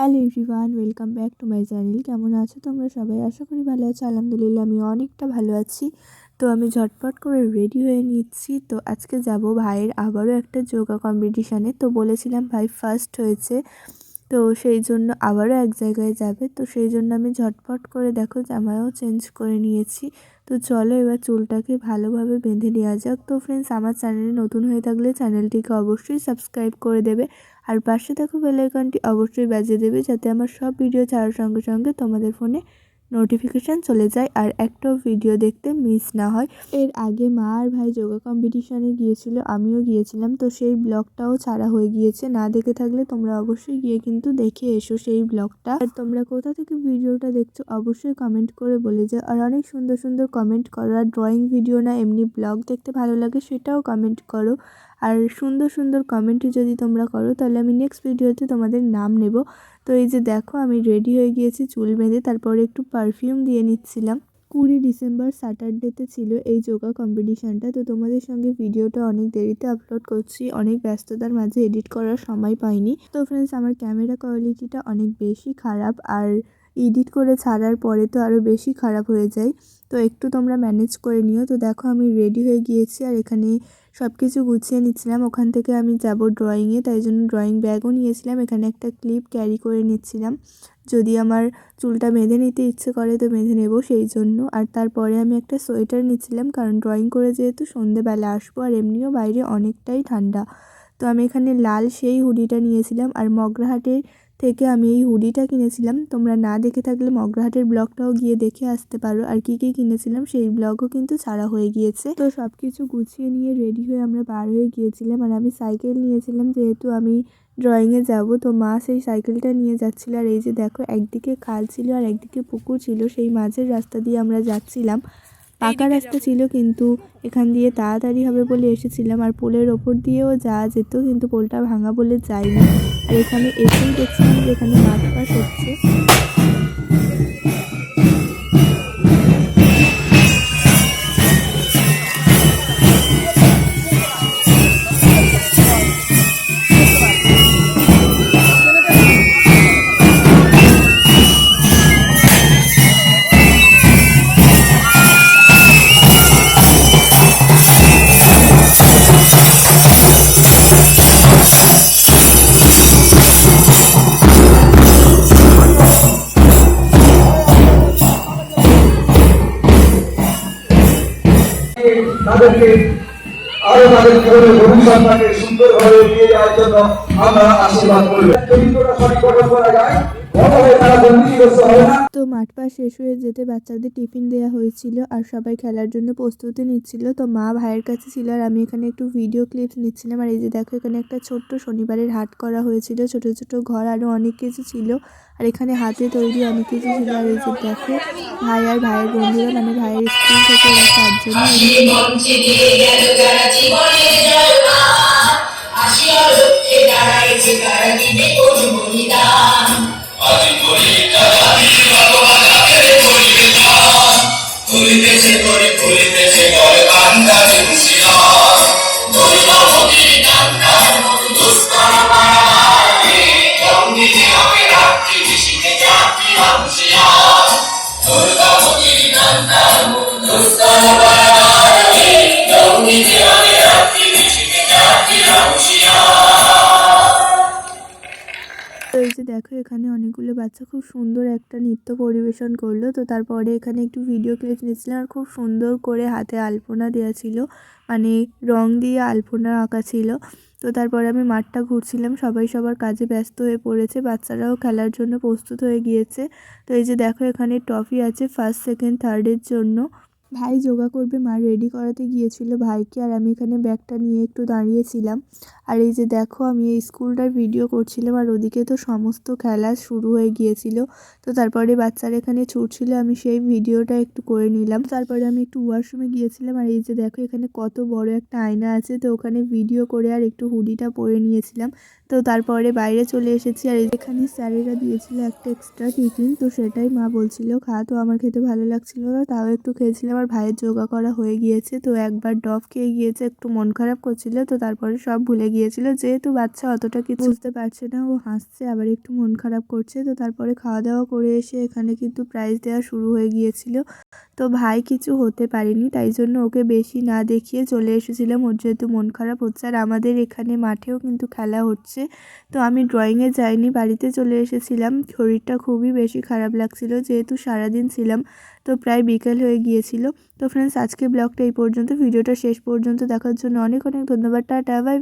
Hello everyone, welcome back to my channel. কেমন আছো তোমরা সবাই? আশা করি ভালো আছো। আলহামদুলিল্লাহ আমি অনেকটা ভালো আছি। তো আমি ঝটপট করে রেডি হয়ে নিচ্ছি। তো আজকে যাব ভাইয়ের আবারও একটা যোগা কম্পিটিশানে তো বলেছিলাম ভাই ফার্স্ট হয়েছে। তো সেই জন্য আবারও এক জায়গায় যাবে। তো সেই জন্য আমি ঝটপট করে দেখো জামাও চেঞ্জ করে নিয়েছি। তো চলো এবার চুলটাকে ভালোভাবে বেঁধে নেওয়া যাক। তো ফ্রেন্ডস আমার চ্যানেলে নতুন হয়ে থাকলে চ্যানেলটিকে অবশ্যই সাবস্ক্রাইব করে দেবে। আর পাশে দেখো বেলাইকনটি অবশ্যই বাজিয়ে দেবে যাতে আমার সব ভিডিও ছাড়ার সঙ্গে সঙ্গে তোমাদের ফোনে নোটিফিকেশান চলে যায় আর একটাও ভিডিও দেখতে মিস না হয়। এর আগে মা আর ভাই যোগা কম্পিটিশানে গিয়েছিল, আমিও গিয়েছিলাম। তো সেই ব্লগটাও ছাড়া হয়ে গিয়েছে। না দেখে থাকলে তোমরা অবশ্যই গিয়ে কিন্তু দেখে এসো সেই ব্লগটা। আর তোমরা কোথা থেকে ভিডিওটা দেখছ অবশ্যই কমেন্ট করে বলে যাও। আর অনেক সুন্দর সুন্দর কমেন্ট করো। আর ড্রয়িং ভিডিও না এমনি ব্লগ দেখতে ভালো লাগে সেটাও কমেন্ট করো। আর সুন্দর সুন্দর কমেন্ট যদি তোমরা করো, তাহলে আমি নেক্সট ভিডিওতে তোমাদের নাম নেব। তো এই যে দেখো, আমি রেডি হয়ে গিয়েছি চুল বেঁধে, তারপরে একটু পারফিউম দিয়ে নিচ্ছিলাম। কুড়ি ডিসেম্বর স্যাটারডেতে ছিল এই যোগা কম্পিটিশানটা তো তোমাদের সঙ্গে ভিডিওটা অনেক দেরিতে আপলোড করছি, অনেক ব্যস্ততার মাঝে এডিট করার সময় পাইনি। তো ফ্রেন্ডস আমার ক্যামেরা কোয়ালিটিটা অনেক বেশি খারাপ, আর এডিট করে ছাড়ার পরে তো আরও বেশি খারাপ হয়ে যায়। তো একটু তোমরা ম্যানেজ করে নিও। তো দেখো আমি রেডি হয়ে গিয়েছি আর এখানে সব কিছু গুছিয়ে নিচ্ছিলাম। ওখান থেকে আমি যাব ড্রয়িংয়ে তাই জন্য ড্রয়িং ব্যাগও নিয়েছিলাম। এখানে একটা ক্লিপ ক্যারি করে নিচ্ছিলাম। যদি আমার চুলটা বেঁধে নিতে ইচ্ছে করে তো বেঁধে নেব সেই জন্য। আর তারপরে আমি একটা সোয়েটার নিচ্ছিলাম, কারণ ড্রয়িং করে যেহেতু সন্ধেবেলা আসব আর এমনিও বাইরে অনেকটাই ঠান্ডা। তো আমি এখানে লাল সেই হুডিটা নিয়েছিলাম। আর মগরাহাটের থেকে আমি এই হুডিটা কিনেছিলাম। তোমরা না দেখে থাকলে মগরাহাটের ব্লগটাও গিয়ে দেখে আসতে পারো। আর কী কী কিনেছিলাম সেই ব্লগও কিন্তু ছাড়া হয়ে গিয়েছে। তো সব কিছু গুছিয়ে নিয়ে রেডি হয়ে আমরা বার হয়ে গিয়েছিলাম। আর আমি সাইকেল নিয়েছিলাম। যেহেতু আমি ড্রয়িংয়ে যাব, তো মা সেই সাইকেলটা নিয়ে যাচ্ছিল। আর এই যে দেখো, একদিকে খাল ছিল আর একদিকে পুকুর ছিল। সেই মাঝের রাস্তা দিয়ে আমরা যাচ্ছিলাম। পাকা রাস্তা ছিল কিন্তু এখান দিয়ে তাড়াতাড়ি হবে বলে এসেছিলাম আর পোলের ওপর দিয়েও যাওয়া যেত কিন্তু পোলটা ভাঙা বলে যায়নি। আর এখানে এসেই দেখছিলাম যে এখানে মাঠ পাশ হচ্ছে। তাদেরকে আরও তাদের জীবনের সুন্দরভাবে এগিয়ে যাওয়ার জন্য আমরা আশীর্বাদ করব। সঠিক করা যায়। তো মাঠ পাশ শেষ হয়ে যেতে বাচ্চাদের টিফিন দেওয়া হয়েছিল আর সবাই খেলার জন্য প্রস্তুতি নিচ্ছিল। তো মা ভাইয়ের কাছে ছিল আর আমি এখানে একটু ভিডিও ক্লিপস নিচ্ছিলাম। আর এই যে দেখো এখানে একটা ছোট্ট শনিবারের হাট করা হয়েছিল। ছোট ছোট ঘর আরও অনেক কিছু ছিল। আর এখানে হাতে তৈরি অনেক কিছু ছিল। আর এই যে দেখো ভাই আর ভাইয়ের বন্ধুরা মানে ভাইয়ের স্কুল থেকে ওরা চারজনে যে দেখো, এখানে অনেকগুলো বাচ্চা খুব সুন্দর একটা নৃত্য পরিবেশন করল। তো তারপরে এখানে একটু ভিডিও ক্লিপ নিয়েছিলাম আর খুব সুন্দর করে হাতে আলপনা দেওয়া ছিল। মানে রং দিয়ে আলপনা আঁকা ছিল। তো তারপরে আমি মাঠটা ঘুরছিলাম। সবাই সবার কাজে ব্যস্ত হয়ে পড়েছে। বাচ্চারাও খেলার জন্য প্রস্তুত হয়ে গিয়েছে। তো এই যে দেখো, এখানে ট্রফি আছে ফার্স্ট সেকেন্ড থার্ডের জন্য। ভাই যোগা করবে, মা রেডি করাতে গিয়েছিল ভাইকে আর আমি এখানে ব্যাগটা নিয়ে একটু দাঁড়িয়েছিলাম। আর এই যে দেখো, আমি এই স্কুলটার ভিডিও করছিলাম আর ওদিকে তো সমস্ত খেলা শুরু হয়ে গিয়েছিল। তো তারপরে বাচ্চারা এখানে ছুটছিল, আমি সেই ভিডিওটা একটু করে নিলাম। তারপরে আমি একটু ওয়াশরুমে গিয়েছিলাম আর এই যে দেখো, এখানে কত বড় একটা আয়না আছে। তো ওখানে ভিডিও করে আর একটু হুডিটা পরে নিয়েছিলাম। তো তারপরে বাইরে চলে এসেছি আর এখানে স্যারেরা দিয়েছিল একটা এক্সট্রা টিফিন। তো সেটাই মা বলছিল, খা, তো আমার খেতে ভালো লাগছিল না, তাও একটু খেয়েছিলাম। আমার ভাইয়ের যোগা করা হয়ে গিয়েছে, তো একবার ডফ খেয়ে গিয়েছে, একটু মন খারাপ করছিল, তো তারপরে সব ভুলে গিয়েছিল। যেহেতু বাচ্চা অতটা কিছু বুঝতে পারছে না, ও হাসছে, আবার একটু মন খারাপ করছে, তো তারপরে খাওয়া দাওয়া করে এসে এখানে কিন্তু প্রাইজ দেওয়া শুরু হয়ে গিয়েছিল। তো ভাই কিছু হতে পারেনি, তাই জন্য ওকে বেশি না দেখিয়ে চলে এসেছিলাম। ওর যেহেতু মন খারাপ হচ্ছে, আর আমাদের এখানে মাঠেও কিন্তু খেলা হচ্ছে, তো আমি ড্রয়িংয়ে যাইনি, বাড়িতে চলে এসেছিলাম। শরীরটা খুবই বেশি খারাপ লাগছিল, যেহেতু সারাদিন ছিলাম তো প্রায় বিকেল হয়ে গিয়েছিল। তো ফ্রেন্ডস আজকে ব্লগটা এই পর্যন্ত। ভিডিওটা শেষ পর্যন্ত দেখার জন্য অনেক অনেক ধন্যবাদ। Tata bye